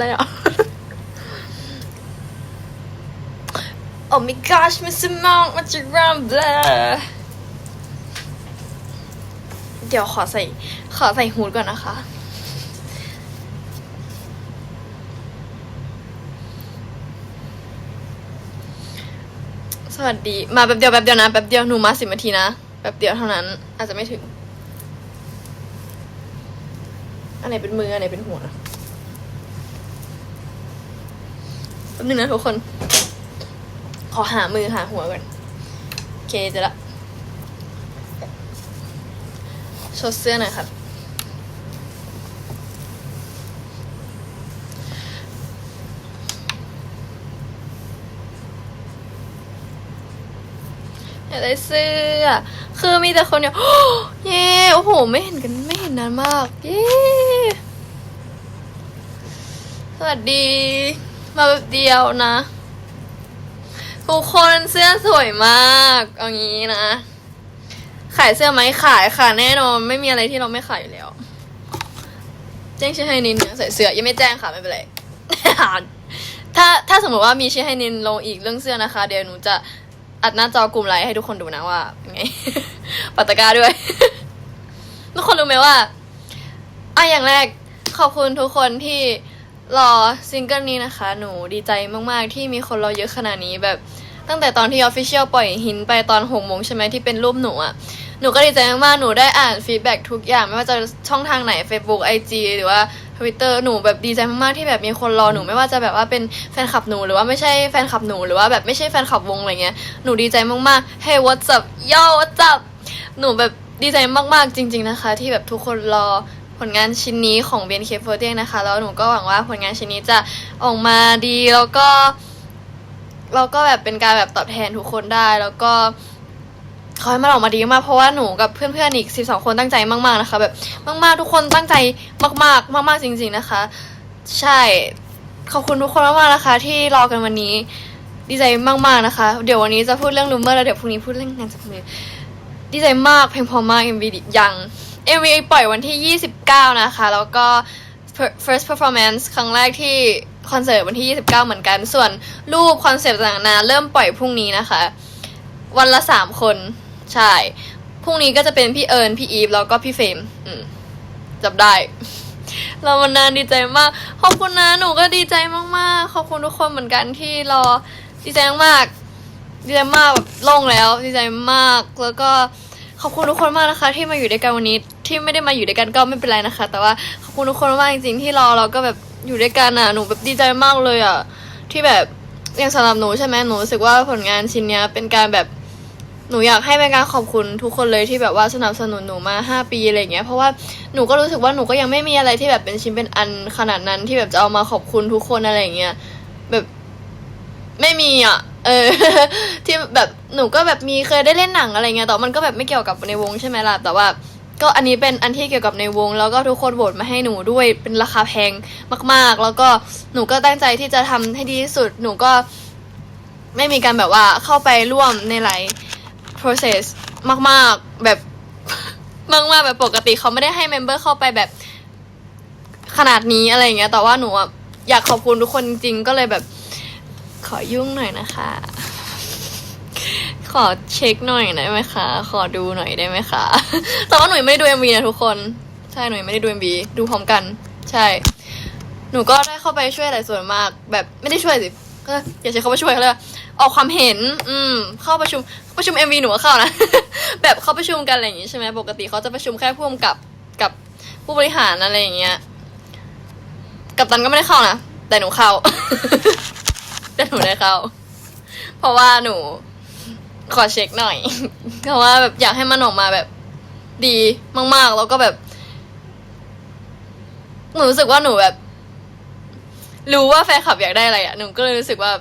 อะไรอะ Oh my gosh, Mr. Monk, what's your rambler? เดี๋ยวขอใส่ ขอใส่ฮูดก่อนนะคะ สวัสดี มาแป๊บเดียวแป๊บเดียวนะ แป๊บเดียว หนูมาสิบนาทีนะ แป๊บเดียวเท่านั้น อาจจะไม่ถึง อันไหนเป็นมือ อันไหนเป็นหัวแป๊บนึงนะทุกคน ขอหามือหาหัวก่อนโอเคเจะละโชว์เสื้อหน่อยครับ อยากได้เสื้อ คือมีแต่คนเนี่ยเย้โอ้โห ไม่เห็นกันไม่เห็นนานมาก เย้ สวัสดี มาแบบเดียวนะ ทุกคนเสื้อสวยมากเอางี้นะ ขายเสื้อไหมขายค่ะแน่นอน ไม่มีอะไรที่เราไม่ขายอยู่แล้ว แจ้งชื่อให้นินใส่เสื้อยังไม่แจ้งค่ะไม่เป็นไร ถ้าถ้าสมมติว่ามีชื่อให้นินลงอีกเรื่องเสื้อนะคะ เดี๋ยวหนูจะอัดหน้าจอกลุ่มไลน์ให้ทุกคนดูนะว่าเป็นไง ปัตตะกร้าด้วย ทุกคนรู้ไหมว่าอะอย่างแรกขอบคุณทุกคนที่ รอซิงเกิลนี้นะคะ หนูดีใจมากๆ ที่มีคนรอเยอะขนาดนี้แบบตั้งแต่ตอนที่ Official ปล่อยหินไปตอนหกโมงใช่ไหมที่เป็นรูปหนูอะหนูก็ดีใจมากๆ หนูได้อ่านฟีดแบ็ทุกอย่าง ไม่ว่าจะช่องทางไหน Facebook IG หรือว่า Twitter หนูแบบดีใจมากๆที่แบบมีคนรอหนูไม่ว่าจะแบบว่าเป็นแฟนคลับหนูหรือว่าไม่ใช่แฟนคลับหนูหรือว่าแบบไม่ใช่แฟนคลับวงอะไรเงี้ยหนูดีใจมากๆ Hey what's up yo what's up หนูแบบดีใจมากๆจริง ๆนะคะ ที่แบบทุกคนรอ ผลงานชิ้นนี้ของ BNK48 นะคะ แล้วหนูก็หวังว่าผลงานชิ้นนี้จะออกมาดีแล้วก็เราก็แบบเป็นการแบบตอบแทนทุกคนได้ แล้วก็ขอให้มันออกมาดีมากเพราะว่าหนูกับเพื่อนๆอีก 12 คนตั้งใจมากๆนะคะ แบบมาก ๆ ทุกคนตั้งใจมากๆ มาก ๆ จริง ๆนะคะ ใช่ขอบคุณทุกคนมากๆนะคะ ที่รอกันวันนี้ดีใจมากๆนะคะ เดี๋ยววันนี้จะพูดเรื่องรูมเมอร์แล้วเดี๋ยวพรุ่งนี้พูดเรื่องงานจับมือดีใจมากเพลงพอมาก MV ยัง MV ปล่อยวันที่ 29 นะคะ แล้วก็ first performance ครั้งแรกที่คอนเสิร์ตวันที่ 29 เหมือนกัน ส่วนรูปคอนเซปต์ต่างๆนานาเริ่มปล่อยพรุ่งนี้นะคะ วันละ 3 คน ใช่ พรุ่งนี้ก็จะเป็นพี่เอิญ พี่อีฟ แล้วก็พี่เฟมจับได้ เรามันนานดีใจมาก ขอบคุณนะ หนูก็ดีใจมากๆ ขอบคุณทุกคนเหมือนกันที่รอ ดีใจมาก ดีใจมากแบบโล่งแล้ว ดีใจมาก แล้วก็ ขอบคุณทุกคนมากนะคะ ที่มาอยู่ด้วยกันวันนี้ที่ไม่ได้มาอยู่ด้วยกันก็ไม่เป็นไรนะคะ แต่ว่าขอบคุณทุกคนมากจริงๆที่รอเราก็แบบอยู่ด้วยกันอะหนูแบบดีใจมากเลยอะที่แบบอย่างสำหรับหนูใช่ไหมหนูรู้สึกว่าผลงานชิ้นเนี้ยเป็นการแบบหนูอยากให้เป็นการขอบคุณทุกคนเลยที่แบบว่าสนับสนุนหนูมาห้าปีอะไรเงี้ยเพราะว่าหนูก็รู้สึกว่าหนูก็ยังไม่มีอะไรที่แบบเป็นชิ้นเป็นอันขนาดนั้นที่แบบจะเอามาขอบคุณทุกคนอะไรเงี้ยแบบไม่มีอะเออที่แบบ หนูก็แบบมีเคยได้เล่นหนังอะไรเงี้ยแต่มันก็แบบไม่เกี่ยวกับในวงใช่ไหมล่ะแต่ว่าก็อันนี้เป็นอันที่เกี่ยวกับในวง แล้วก็ทุกคนโหวตมาให้หนูด้วยเป็นราคาแพงมาก ๆ แล้วก็หนูก็ตั้งใจที่จะทำให้ดีที่สุดหนูก็ไม่มีการแบบว่าเข้าไปร่วมในหลาย process มาก ๆ แบบมากๆแบบปกติเขาไม่ได้ให้ member เข้าไปแบบขนาดนี้อะไรเงี้ยแต่ว่าหนูอะอยากขอบคุณทุกคนจริงๆก็เลยแบบขอยุ่งหน่อยนะคะ ขอเช็คหน่อยได้ไหมคะ ขอดูหน่อยได้ไหมคะ แต่ว่าหนูยังไม่ได้ดู MV นะทุกคน ใช่หนูยังไม่ได้ดู MV ดูพร้อมกัน ใช่ หนูก็ได้เข้าไปช่วยหลายส่วนมาก แบบไม่ได้ช่วยสิก็อย่าใช้คำว่าช่วยเขาเลยออกความเห็น อืม เข้าประชุมประชุม MV หนูก็เข้านะ แบบเข้าประชุมกันอะไรอย่างงี้ใช่ไหมปกติเขาจะประชุมแค่พ่วงกับกับผู้บริหารอะไรอย่างเงี้ย กับตันก็ไม่ได้เข้านะ แต่หนูเข้า แต่หนูได้เข้า เพราะว่าหนู ขอเช็คหน่อย เพราะว่าแบบอยากให้มันออกมาแบบ ดีมาก ๆ แล้วก็แบบ หนูรู้สึกว่าหนูแบบ รู้ว่าแฟนคลับอยากได้อะไรอะหนูก็เลยรู้สึกว่า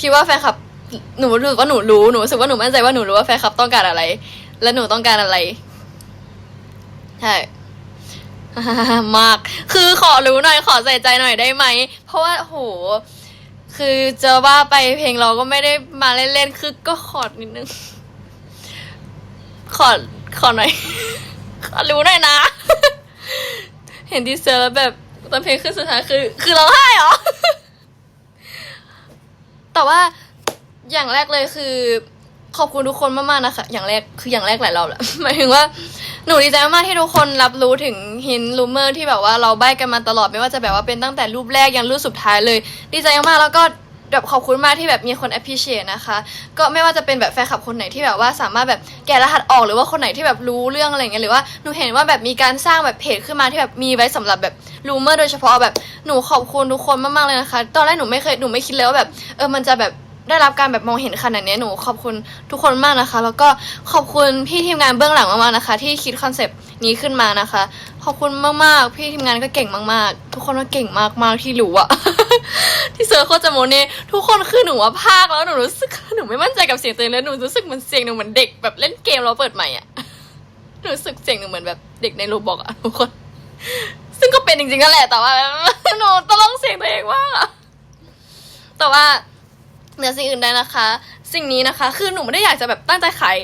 คิดว่าแฟนคลับหนูรู้สึกว่าหนูรู้หนูรู้สึกว่าหนูมั่นใจว่าหนูรู้ว่าแฟนคลับต้องการอะไร และหนูต้องการอะไรใช่มาก คือขอรู้หน่อยขอใส่ใจหน่อยได้ไหม เพราะว่าโห คือจะว่าไปเพลงเราก็ไม่ได้มาเล่นๆ คือก็ขอดนิดนึง ขอขอหน่อย ขอรู้หน่อยนะ เห็นดีเซอร์แล้วแบบตอนเพลงขึ้นสุดท้ายคือ คือร้องไห้เหรอ แต่ว่าอย่างแรกเลยคือ ขอบคุณทุกคนมากๆนะคะ อย่างแรกคืออย่างแรกหลายรอบแหละหมายถึงว่าหนูดีใจมากที่ทุกคนรับรู้ถึงหินลูเมอร์ที่แบบว่าเราใบ้กันมาตลอดไม่ว่าจะแบบว่าเป็นตั้งแต่รูปแรกยันรูปสุดท้ายเลย ดีใจมากๆแล้วก็แบบขอบคุณมากที่แบบมีคน appreciate นะคะ ก็ไม่ว่าจะเป็นแบบแฟนคลับคนไหนที่แบบว่าสามารถแบบแกะรหัสออกหรือว่าคนไหนที่แบบรู้เรื่องอะไรเงี้ยหรือว่าหนูเห็นว่าแบบมีการสร้างแบบเพจขึ้นมาที่แบบมีไว้สำหรับแบบรูเมอร์โดยเฉพาะแบบหนูขอบคุณทุกคนมากๆเลยนะคะ ตอนแรกหนูไม่เคยหนูไม่คิดเลยว่าแบบเออมันจะแบบ ได้รับการแบบมองเห็นขนาดนี้หนูขอบคุณทุกคนมากนะคะ แล้วก็ขอบคุณพี่ทีมงานเบื้องหลังมากๆนะคะ ที่คิดคอนเซปต์นี้ขึ้นมานะคะ ขอบคุณมากๆ พี่ทีมงานก็เก่งมากๆ ทุกคนก็เก่งมากๆที่รู้อะที่เซอร์โคจะโมเน่ทุกคนคือหนูว่าภาคแล้วหนูรู้สึกหนูไม่มั่นใจกับเสียงตัวเองแล้วหนูรู้สึกเหมือนเสียงหนูเหมือนเด็กแบบเล่นเกมแล้วเปิดใหม่อะหนูรู้สึกเสียงหนูเหมือนแบบเด็กในโรบอกอะทุกคน ซึ่งก็เป็นจริงๆนั่นแหละแต่ว่าหนูตลองเสียงตัวเองมากอะแต่ว่า เหนือสิ่งอื่นใดนะคะ สิ่งนี้นะคะ คือหนูไม่ได้อยากจะแบบตั้งใจขาย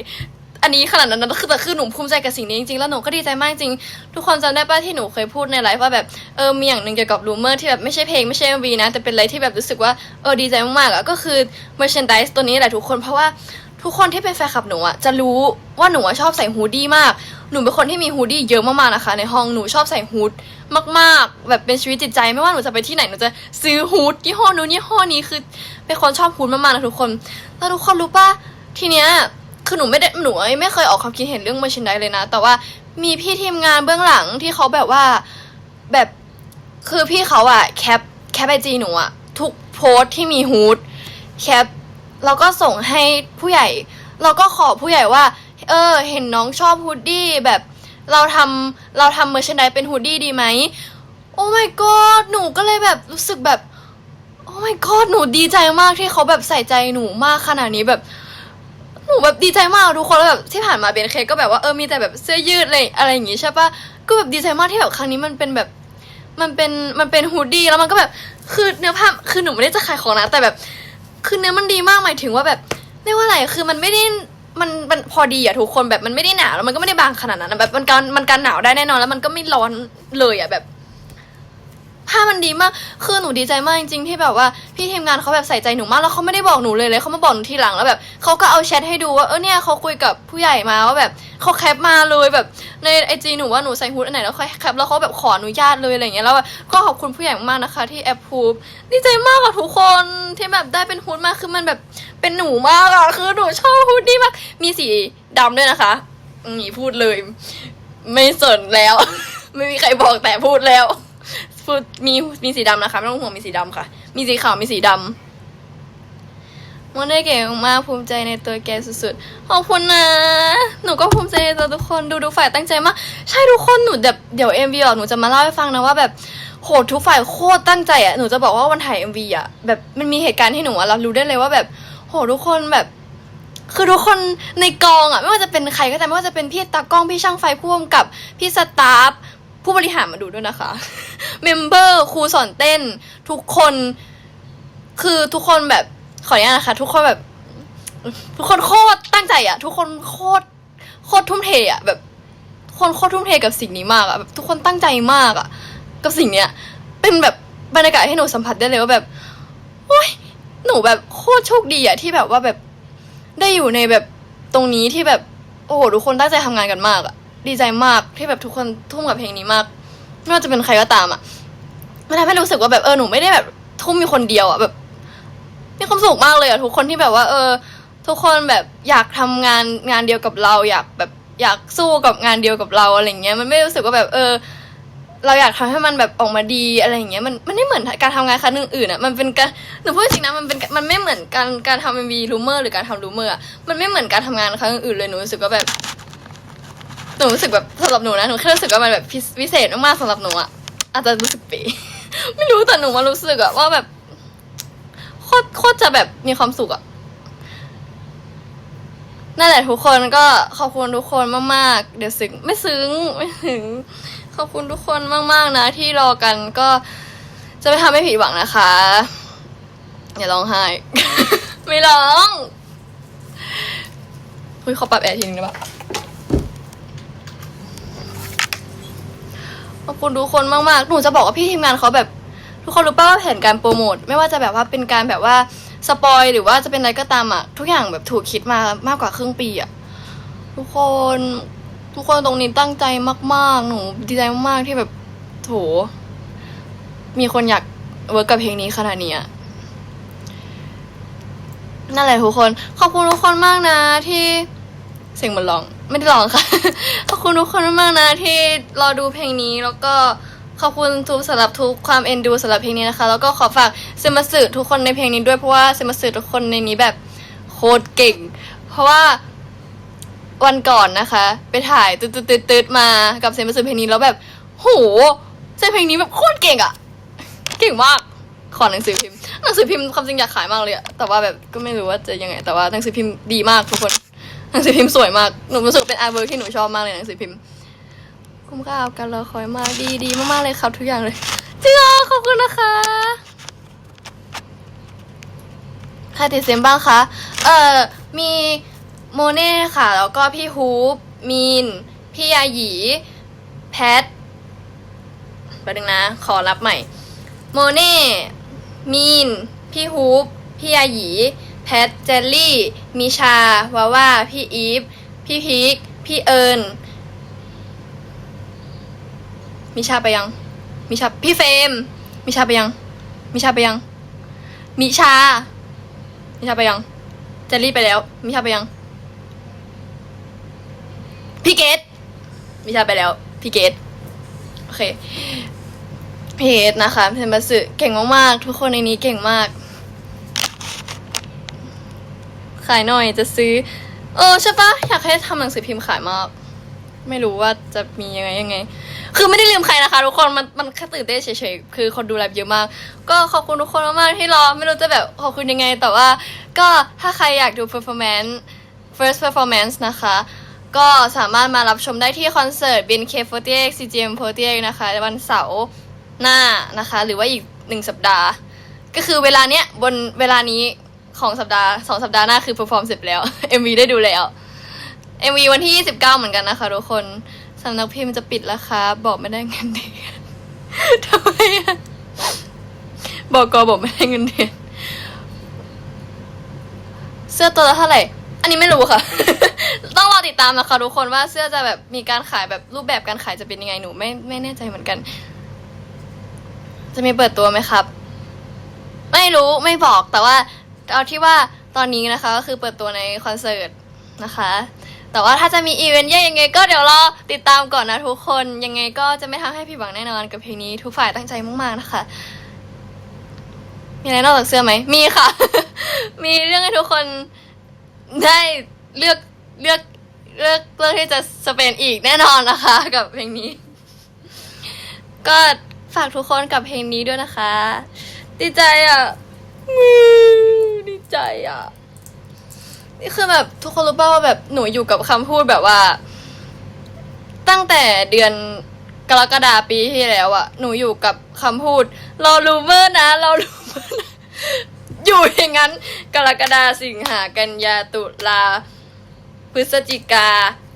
อันนี้ขนาดนั้นนะคือแต่คือหนูภูมิใจกับสิ่งนี้จริงๆ แล้วหนูก็ดีใจมากจริง ทุกคนจำได้ป่ะที่หนูเคยพูดในไลฟ์ว่าแบบเออมีอย่างหนึ่งเกี่ยวกับรูเมอร์ที่แบบไม่ใช่เพลงไม่ใช่ MV นะ แต่เป็นอะไรที่แบบรู้สึกว่าเออดีใจมากๆอะก็คือ merchandise ตัวนี้แหละทุกคนเพราะว่าทุกคนที่เป็นแฟนคลับหนูอะจะรู้ว่าหนูอะชอบใส่ฮูดดี้มาก หนูเป็นคนที่มีฮูดดี้เยอะมากๆนะคะ ในห้องหนูชอบใส่ฮูดมากๆ แบบเป็นชีวิตจิตใจไม่ว่าหนูจะไปที่ไหนหนูจะซื้อฮูดยี่ห้อนู้นยี่ห้อนี้คือเป็นคนชอบฮูดมากๆนะทุกคนแล้วทุกคนรู้ป่ะทีเนี้ยคือหนูไม่ได้หนูไม่เคยออกความคิดเห็นเรื่อง merchandise เลยนะ แต่ว่ามีพี่ทีมงานเบื้องหลังที่เขาแบบว่าแบบคือพี่เขาอะแคปแคปไอจีหนูอะทุกโพสที่มีฮูดแคปแล้วก็ส่งให้ผู้ใหญ่ เราก็ขอผู้ใหญ่ว่า เออ เห็นน้องชอบฮูดดี้แบบเราทำเราทำ merchandise เป็นฮูดดี้ดีไหมโอ้ my god หนูก็เลยแบบรู้สึกแบบ โอ้ my god หนูดีใจมากที่เขาแบบใส่ใจหนูมากขนาดนี้แบบหนูแบบดีใจมากทุกคนแล้วแบบที่ผ่านมาเบนเคก็แบบว่าเออมีแต่แบบเสื้อยืดอะไรอะไรอย่างงี้ใช่ปะก็แบบดีใจมากที่แบบครั้งนี้มันเป็นแบบมันเป็นมันเป็นฮูดดี้แล้วมันก็แบบคือเนื้อผ้าคือหนูไม่ได้จะขายของนะแต่แบบ คือเนื้อมันดีมากหมายถึงว่าแบบเรียกว่าอะไรคือมันไม่ได้ มันมันพอดีอะทุกคนแบบมันไม่ได้หนาวแล้วมันก็ไม่ได้บางขนาดนั้นอะแบบมันการมันการหนาวได้แน่นอนแล้วมันก็ไม่ร้อนเลยอะแบบ ผ้ามันดีมาก คือหนูดีใจมากจริงๆที่แบบว่าพี่ทีมงานเขาแบบใส่ใจหนูมากแล้วเขาไม่ได้บอกหนูเลยเลยเขามาบอกหนูทีหลังแล้วแบบเขาก็เอาแชทให้ดูว่าเออเนี่ยเขาคุยกับผู้ใหญ่มาว่าแบบเขาแคปมาเลยแบบในไอจีหนูว่าหนูใส่ฮูดอันไหนแล้วเขาแคปแล้วเขาแบบขออนุญาตเลยอะไรเงี้ยแล้วแบบก็ขอบคุณผู้ใหญ่มากนะคะ ที่แอปพูฟดีใจมากอะทุกคนที่แบบได้เป็นฮูดมากคือมันแบบเป็นหนูมากอะคือหนูชอบฮูดดี้มากมีสีดำด้วยนะคะนี่พูดเลย ไม่สนแล้ว ไม่มีใครบอกแต่พูดแล้ว พูดมีมีสีดำนะคะไม่ต้องห่วงมีสีดำค่ะ มีสีขาวมีสีดำมันได้เก่งมากภูมิใจในตัวแกสุดๆขอบคุณนะ หนูก็ภูมิใจในตัวทุกคนดูดูฝ่ายตั้งใจมากใช่ทุกคนหนูแบบเดี๋ยวเอ็มวีออกหนูจะมาเล่าให้ฟังนะว่าแบบโหทุกฝ่ายโคตรตั้งใจอะหนูจะบอกว่าวันถ่ายเอ็มวีอะแบบมันมีเหตุการณ์ที่หนูอะรับรู้ได้เลยว่าแบบโหทุกคนแบบคือทุกคนในกองอะไม่ว่าจะเป็นใครก็ตามไม่ว่าจะเป็นพี่ตากล้องพี่ช่างไฟผู้กำกับพี่สตาฟ ผู้บริหารมาดูด้วยนะคะ เมมเบอร์ครูสอนเต้น ทุกคน คือทุกคนแบบขออนุญาตนะคะ ทุกคนแบบ ทุกคนโคตรตั้งใจอะทุกคนโคตรโคตรทุ่มเทอะแบบทุกคนโคตรทุ่มเทกับสิ่งนี้มากอะแบบทุกคนตั้งใจมากอะกับสิ่งเนี้ย เป็นแบบบรรยากาศให้หนูสัมผัสได้เลยว่าแบบโอ้ยหนูแบบโคตรโชคดีอะที่แบบว่าแบบได้อยู่ในแบบตรงนี้ที่แบบ โอ้โหทุกคนตั้งใจทำงานกันมากอะ ดีใจมากที่แบบทุกคนทุ่มกับเพลงนี้มาก ไม่ว่าจะเป็นใครก็ตามอะมันทำให้รู้สึกว่าแบบเออหนูไม่ได้แบบทุ่มมีคนเดียวอะแบบมีความสุขมากเลยอะทุกคนที่แบบว่า เออ ทุกคนแบบอยากทำงานงานเดียวกับเรา อยากแบบอยากสู้กับงานเดียวกับเราอะไรเงี้ยมันไม่รู้สึกว่าแบบเออ เราอยากทำให้มันแบบออกมาดีอะไรอย่างเงี้ยมันมันไม่เหมือนการทำงานครั้งอื่นอะมันเป็นการหนูพูดจริงนะมันเป็นมันไม่เหมือนการการทำเป็นวีรูเมอร์หรือการทำรูเมอร์อะมันไม่เหมือนการทำงานครั้งอื่นเลยหนูรู้สึกว่าแบบ หนูรู้สึกแบบสำหรับหนูนะหนูแค่รู้สึกว่ามันแบบพิเศษมากๆสำหรับหนูอะอาจจะรู้สึกป๋ไม่รู้แต่หนูมารู้สึกอะว่าแบบโคตรโคตรจะแบบมีความสุขอะนั่นแหละทุกคนก็ขอบคุณทุกคนมากๆ เดี๋ยวซึ้งไม่ซึ้งไม่ถึง ขอบคุณทุกคนมากๆนะ ที่รอกันก็จะไม่ทำให้ผิดหวังนะคะ อย่าร้องไห้ ไม่ร้องคุยขอปรับแอร์ทีนึงได้ปะ ขอบคุณทุกคนมากๆ หนูจะบอกว่าพี่ทีมงานเขาแบบ ทุกคนรู้ป่ะว่าแผนการโปรโมทไม่ว่าจะแบบว่าเป็นการแบบว่าสปอยหรือว่าจะเป็นอะไรก็ตามอะทุกอย่างแบบถูกคิดมามากกว่าครึ่งปีอะทุกคนทุกคนตรงนี้ตั้งใจมาก ๆ หนูดีใจมากๆที่แบบโถ มีคนอยากเวิร์กกับเพลงนี้ขนาดนี้อะนั่นแหละทุกคน ขอบคุณทุกคนมากนะที่ เสียงมันร้อง ไม่ได้ร้องค่ะ ขอบคุณทุกคนมากนะที่รอดูเพลงนี้แล้วก็ขอบคุณทุกสำหรับทุกความเอ็นดูสำหรับเพลงนี้นะคะ แล้วก็ขอฝากเซมาสึทุกคนในเพลงนี้ด้วยเพราะว่าเซมาสึทุกคนในนี้แบบโคตรเก่ง เพราะว่าวันก่อนนะคะ ไปถ่ายตืดตืดตืดๆมากับเซมาสึเพลงนี้แล้วแบบโหเซเพลงนี้แบบโคตรเก่งอะเก่งมากขอหนังสือพิมพ์หนังสือพิมพ์ความจริงอยากขายมากเลยอะแต่ว่าแบบก็ไม่รู้ว่าจะยังไง แต่ว่าหนังสือพิมพ์ดีมากทุกคน หนังสือพิมพ์สวยมาก หนูรู้สึกเป็นอาร์เวิร์ที่หนูชอบมากเลยหนังสือพิมพ์ คุ้มค่ากับการรอคอยมากดีดีมากๆเลยครับทุกอย่างเลยจริงเหรอขอบคุณนะคะใครติดเซมบ้างคะ เอ่อ มีโมเน่ค่ะ แล้วก็พี่ฮูปมีน พี่ยาหยี แพทแป๊บนึงนะ ขอรับใหม่ โมเน่ มีน พี่ฮูปพี่ยาหยี แพท เจลลี่ มิชา วาว่าพี่อีฟ พี่พีค พี่เอิญ มิชาไปยัง มิชา พี่เฟม มิชาไปยัง มิชาไปยัง มิชา มิชาไปยัง เจลลี่ไปแล้ว มิชาไปยัง พี่เกต มิชาไปแล้ว พี่เกต โอเค พี่เกตนะคะเทนบัสึเก่งมากๆ ทุกคนในนี้เก่งมาก ขายหน่อยจะซื้อ เออใช่ปะอยากให้ทำหนังสือพิมพ์ขายมาก ไม่รู้ว่าจะมียังไงยังไง คือไม่ได้ลืมใครนะคะ ทุกคนมันมันแค่ตื่นเต้นเฉยๆคือคนดูไลฟ์เยอะมาก ก็ขอบคุณทุกคนมากๆที่รอไม่รู้จะแบบขอบคุณยังไง แต่ว่าก็ถ้าใครอยากดู performance first performance นะคะ ก็สามารถมารับชมได้ที่คอนเสิร์ต BNK48 CGM48 นะคะวันเสาร์หน้านะคะ หรือว่าอีกหนึ่งสัปดาห์ ก็คือเวลาเนี้ยบนเวลานี้ ของสัปดาห์สองสัปดาห์หน้าคือ perform เสร็จแล้ว MV ได้ดูแล้ว MV วันที่ 29 เหมือนกันนะคะทุกคนสำนักพิมพ์จะปิดแล้วครับบอกไม่ได้เงินเดือนทำไมอะบอกกอบอกไม่ได้เงินเดือนเสื้อตัวละเท่าไหร่ อันนี้ไม่รู้ค่ะ ต้องรอติดตามนะคะทุกคนว่าเสื้อจะแบบมีการขายแบบรูปแบบการขายจะเป็นยังไงหนูไม่ไม่แน่ใจเหมือนกัน จะมีเปิดตัวไหมครับ ไม่รู้ไม่บอกแต่ว่า เอาที่ว่าตอนนี้นะคะก็คือเปิดตัวในคอนเสิร์ตนะคะ แต่ว่าถ้าจะมีอีเวนต์ใหญ่ยังไงก็เดี๋ยวรอติดตามก่อนนะทุกคนยังไงก็จะไม่ทำให้ผิดหวังแน่นอนกับเพลงนี้ทุกฝ่ายตั้งใจมากๆนะคะ มีอะไรนอกจากเสื้อไหมมีค่ะ มีเรื่องให้ทุกคนได้เลือกเลือกเลือกเลือกที่จะสเปนอีกแน่นอนนะคะ กับเพลงนี้ ก็ฝากทุกคนกับเพลงนี้ด้วยนะคะ ดีใจอะ ดีใจอะ นี่คือแบบทุกคนรู้ป่าวว่าแบบหนูอยู่กับคำพูดแบบว่า ตั้งแต่เดือนกรกฎาปีที่แล้วอะหนูอยู่กับคำพูดรอรูเมอร์นะรอรูเมอร์นะอยู่อย่างนั้น กรกฎาสิงหากันยาตุลา พฤศจิกา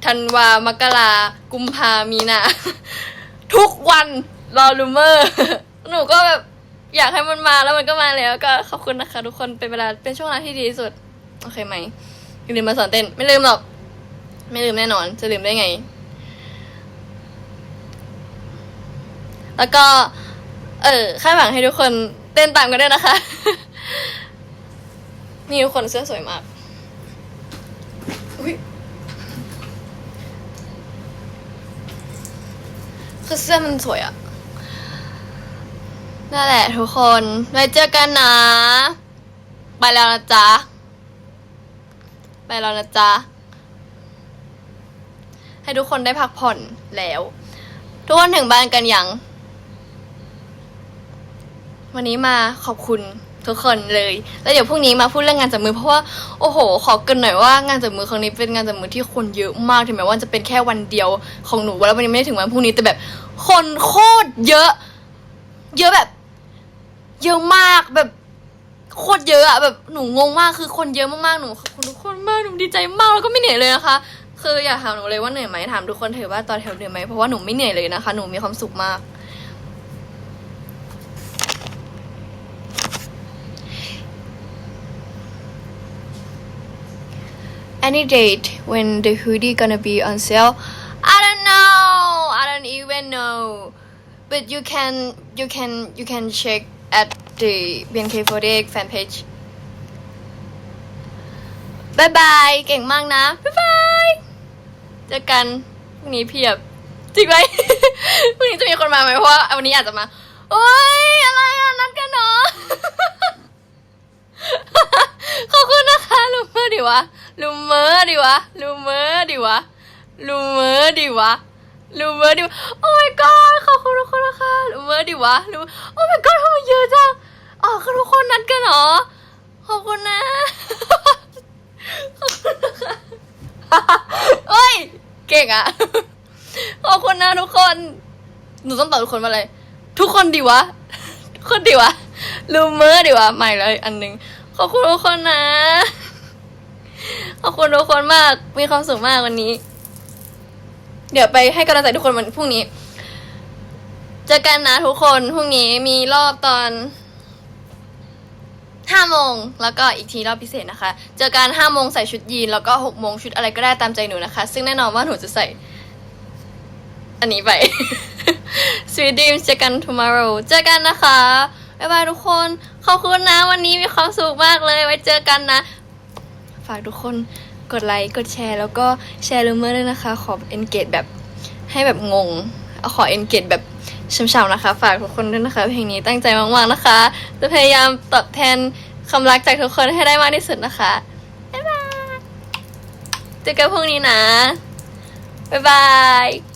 ธันวามกรากุมภามีนา ทุกวันรอรูเมอร์ หนูก็แบบ อยากให้มันมาแล้วมันก็มาแล้วก็ขอบคุณนะคะ ทุกคนเป็นเวลาเป็นช่วงเวลาที่ดีที่สุด โอเคไหมอย่าลืมมาสอนเต้นไม่ลืมหรอก ไม่ลืมแน่นอน จะลืมได้ไง แล้วก็ เออคาดหวังให้ทุกคนเต้นตามกันด้วยนะคะ นี่ทุกคนเสื้อสวยมากอุ๊ยคือเสื้อมันสวยอะ นั่นแหละทุกคน ไว้เจอกันนะ ไปแล้วนะจ๊ะ ไปแล้วนะจ๊ะ ให้ทุกคนได้พักผ่อนแล้ว ทุกคนถึงบ้านกันยัง วันนี้มาขอบคุณทุกคนเลย แล้วเดี๋ยวพรุ่งนี้มาพูดเรื่องงานจับมือเพราะว่าโอ้โห ขอเกินหน่อยว่างานจับมือครั้งนี้เป็นงานจับมือที่คนเยอะมากถึงแม้ว่าจะเป็นแค่วันเดียวของหนูแล้ววันนี้ไม่ได้ถึงวันพรุ่งนี้แต่แบบ คนโคตรเยอะ เยอะแบบ เยอะมากแบบโคตรเยอะอะแบบหนูงงมากคือคนเยอะมากๆหนูขอบคุณทุกคนมากหนูดีใจมากแล้วก็ไม่เหนื่อยเลยนะคะ คืออย่าถามหนูเลยว่าเหนื่อยไหมถามทุกคนเถอะว่าตอนแถวเหนื่อยไหมเพราะว่าหนูไม่เหนื่อยเลยนะคะ หนูมีความสุขมาก Any date when the hoodie gonna be on sale? I don't know. I don't even know. But you can you can you can check the BNK48 fan page. บายบาย เก่งมากนะบายบายเจอกันพรุ่งนี้เพียบ จริงไหม พรุ่งนี้จะมีคนมาไหมเพราะว่าวันนี้อาจจะมา โอ๊ย อะไรอะ นัดกันเนาะขอบคุณนะคะลูมเมอร์ดิวะลูมเมอร์ดิวะลูมเมอร์ดิวะลูมเมอร์ดิวะลูมเมอร์ดิวะโอ้ my god ขอบคุณทุกคนนะคะลูมเมอร์ดิวะลูโอ้ my god ทำไมเยอะจัง อ๋อคือทุกคนนัดกันเหรอ ขอบคุณนะ ขอบคุณนะคะเอ้ย เก่งอะขอบคุณนะทุกคน หนูต้องตอบทุกคนมาเลย ทุกคนดีวะ ทุกคนดีวะ ลูเมอร์ดีวะ ใหม่เลยอันหนึ่งขอบคุณทุกคนนะ ขอบคุณทุกคนมาก มีความสุขมากวันนี้ เดี๋ยวไปให้กำลังใจทุกคนวันพรุ่งนี้ เจอกันนะทุกคน พรุ่งนี้มีรอบตอน ห้าโมงแล้วก็อีกทีรอบพิเศษนะคะ เจอกันห้าโมงใส่ชุดยีนแล้วก็หกโมงชุดอะไรก็ได้ตามใจหนูนะคะ ซึ่งแน่นอนว่าหนูจะใส่ อันนี้ไป Sweet Dreams เจอกัน tomorrow เจอกันนะคะบ๊ายบายทุกคน ขอบคุณนะ วันนี้มีความสุขมากเลย ไว้เจอกันนะ ฝากทุกคนกดไลค์ กดแชร์ แล้วก็แชร์รูเมอร์ด้วยนะคะ ขอ engage แบบให้แบบงง ขอ engage แบบ ช่ำๆนะคะ ฝากทุกคนด้วยนะคะเพลงนี้ตั้งใจมากๆนะคะ จะพยายามตอบแทนคำรักจากทุกคนให้ได้มากที่สุดนะคะบ๊ายบายเจอกันพรุ่งนี้นะบ๊ายบาย